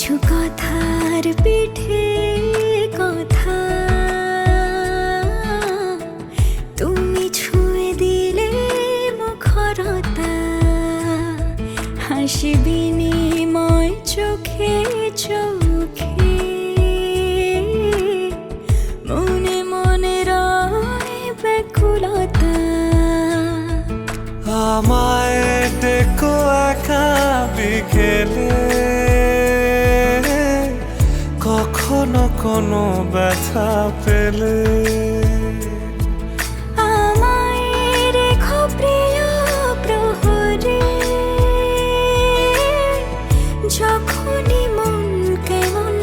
কিছু কথার পিঠে কথা। তুমি ছুঁয়ে দিলে মুখরতা, হাসি চোখে চোখে। মনে মনে রয় ব্যাকুলতা। আমায় ডেকো একা বিকেলে। কোনো ব্যথা পেলে? মন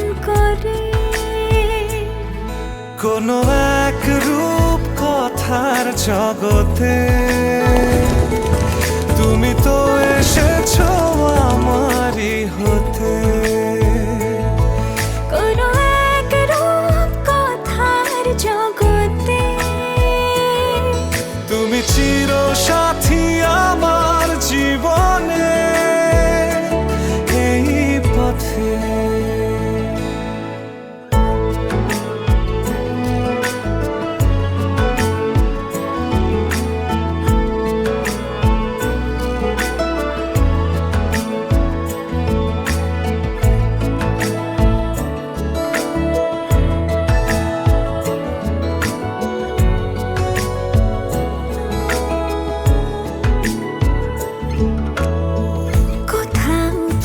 কোনো এক রূপ কথার জগতে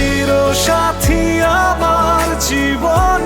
চির সাথী আমার জীবনে।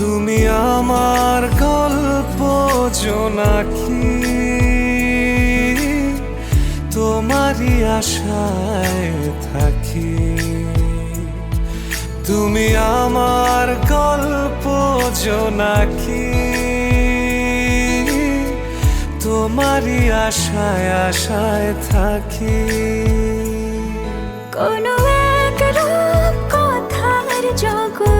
তুমি আমার গল্প জোনাকি তোমারই আশায় থাকি। তুমি আমার গল্প জোনাকি তোমারই আশায় আশায় থাকি। কোনো এক রূপ কথার জগতে